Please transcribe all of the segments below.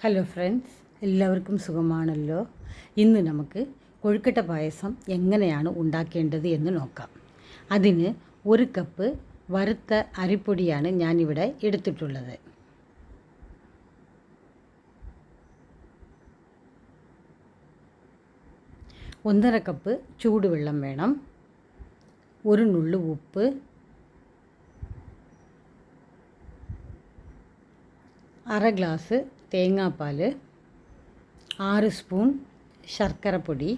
Hello friends എല്ലാവർക്കും സുഖമാണല്ലോ? ഇന്ന് നമുക്ക് കൊഴുക്കട്ട പായസം എങ്ങനെയാണ് ഉണ്ടാക്കേണ്ടത് എന്ന് നോക്കാം. അതിന് ഒരു കപ്പ് വറുത്ത അരിപ്പൊടിയാണ് ഞാനിവിടെ എടുത്തിട്ടുള്ളത്. ഒന്നര കപ്പ് ചൂടുവെള്ളം വേണം. ഒരു നുള്ളു ഉപ്പ്. അര ഗ്ലാസ് തേങ്ങാപ്പാൽ ആറ് സ്പൂൺ ശർക്കരപ്പൊടി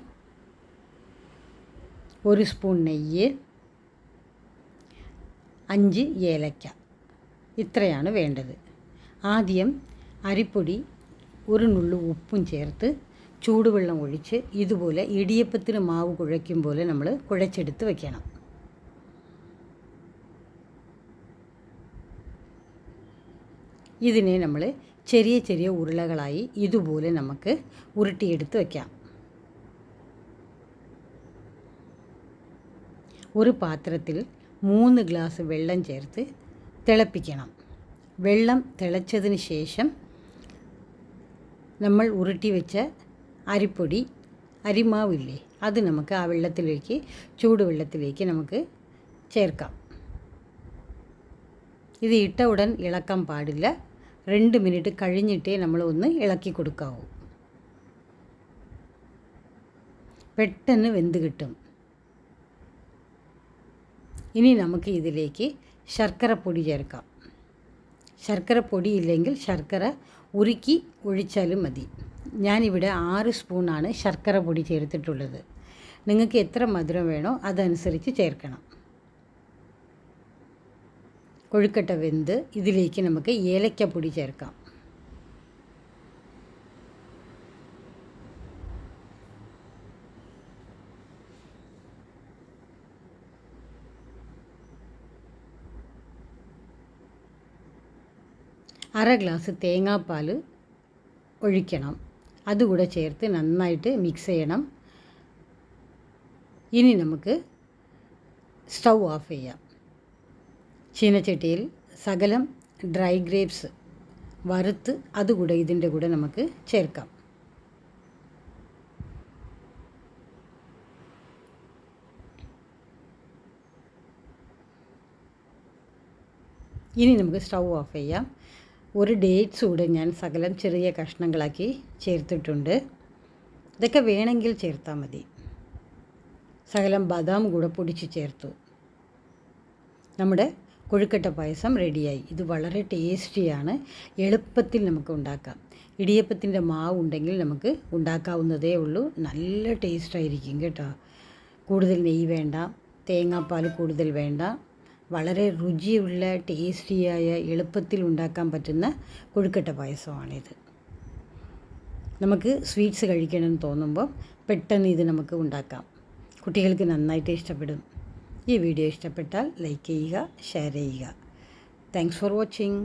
ഒരു സ്പൂൺ നെയ്യ് അഞ്ച് ഏലക്ക. ഇത്രയാണ് വേണ്ടത്. ആദ്യം അരിപ്പൊടി ഒരു നുള്ളു ഉപ്പും ചേർത്ത് ചൂടുവെള്ളം ഒഴിച്ച് ഇതുപോലെ ഇടിയപ്പത്തിന് മാവ് കുഴയ്ക്കും പോലെ നമ്മൾ കുഴച്ചെടുത്ത് വയ്ക്കണം ഇതിനെ നമ്മൾ ചെറിയ ചെറിയ ഉരുളകളായി ഇതുപോലെ നമുക്ക് ഉരുട്ടിയെടുത്ത് വയ്ക്കാം ഒരു പാത്രത്തിൽ മൂന്ന് ഗ്ലാസ് വെള്ളം ചേർത്ത് തിളപ്പിക്കണം. വെള്ളം തിളച്ചതിന് ശേഷം നമ്മൾ ഉരുട്ടി വെച്ച അരിപ്പൊടി അരിമാവില്ലേ അത് നമുക്ക് ആ വെള്ളത്തിലേക്ക് ചൂടുവെള്ളത്തിലേക്ക് നമുക്ക് ചേർക്കാം. ഇത് ഇട്ട ഉടൻ ഇളക്കാൻ പാടില്ല. രണ്ട് മിനിറ്റ് കഴിഞ്ഞിട്ടേ നമ്മൾ ഒന്ന് ഇളക്കി കൊടുക്കാവൂ. പെട്ടെന്ന് വെന്ത് കിട്ടും. ഇനി നമുക്ക് ഇതിലേക്ക് ശർക്കര പൊടി ചേർക്കാം. ശർക്കര പൊടി ഇല്ലെങ്കിൽ ശർക്കര ഉരുക്കി ഒഴിച്ചാലും മതി. ഞാനിവിടെ ആറ് സ്പൂണാണ് ശർക്കര പൊടി ചേർത്തിട്ടുള്ളത്. നിങ്ങൾക്ക് എത്ര മധുരം വേണോ അതനുസരിച്ച് ചേർക്കണം. കൊഴുക്കട്ട വെന്ത് ഇതിലേക്ക് നമുക്ക് ഏലക്കപ്പൊടി ചേർക്കാം അര ഗ്ലാസ് തേങ്ങാപ്പാൽ ഒഴിക്കണം അതുകൂടെ ചേർത്ത് നന്നായിട്ട് മിക്സ് ചെയ്യണം ഇനി നമുക്ക് സ്റ്റൗ ഓഫ് ചെയ്യാം ചീനച്ചട്ടിയിൽ സകലം ഡ്രൈ ഗ്രേപ്സ് വറുത്ത് അതുകൂടെ ഇതിന്റെ കൂടെ നമുക്ക് ചേർക്കാം. ഇനി നമുക്ക് സ്റ്റൗ ഓഫ് ചെയ്യാം. ഒരു ഡേറ്റ്സ് കൂടെ ഞാൻ സകലം ചെറിയ കഷ്ണങ്ങളാക്കി ചേർത്തിട്ടുണ്ട്. ഇതൊക്കെ വേണമെങ്കിൽ ചേർത്താൽ മതി. സകലം ബദാം കൂടെ പൊടിച്ച് ചേർത്തു. നമ്മുടെ കൊഴുക്കട്ട പായസം റെഡിയായി. ഇത് വളരെ ടേസ്റ്റിയാണ്. എളുപ്പത്തിൽ നമുക്ക് ഉണ്ടാക്കാം. ഇടിയപ്പത്തിന്റെ മാവ് ഉണ്ടെങ്കിൽ നമുക്ക് ഉണ്ടാക്കാവുന്നതേ ഉള്ളൂ. നല്ല ടേസ്റ്റായിരിക്കും കേട്ടോ. കൂടുതൽ നെയ്യ് വേണ്ട. തേങ്ങാപ്പാൽ കൂടുതൽ വേണ്ട. വളരെ രുചിയുള്ള ടേസ്റ്റിയായ എളുപ്പത്തിൽ ഉണ്ടാക്കാൻ പറ്റുന്ന കൊഴുക്കട്ട പായസമാണിത്. നമുക്ക് സ്വീറ്റ്സ് കഴിക്കണമെന്ന് തോന്നുമ്പോൾ പെട്ടെന്ന് ഇത് നമുക്ക് ഉണ്ടാക്കാം. കുട്ടികൾക്ക് നന്നായിട്ട് ഇഷ്ടപ്പെടും. ഈ വീഡിയോ ഇഷ്ടപ്പെട്ടാൽ ലൈക്ക് ചെയ്യുക ഷെയർ ചെയ്യുക. Thanks for watching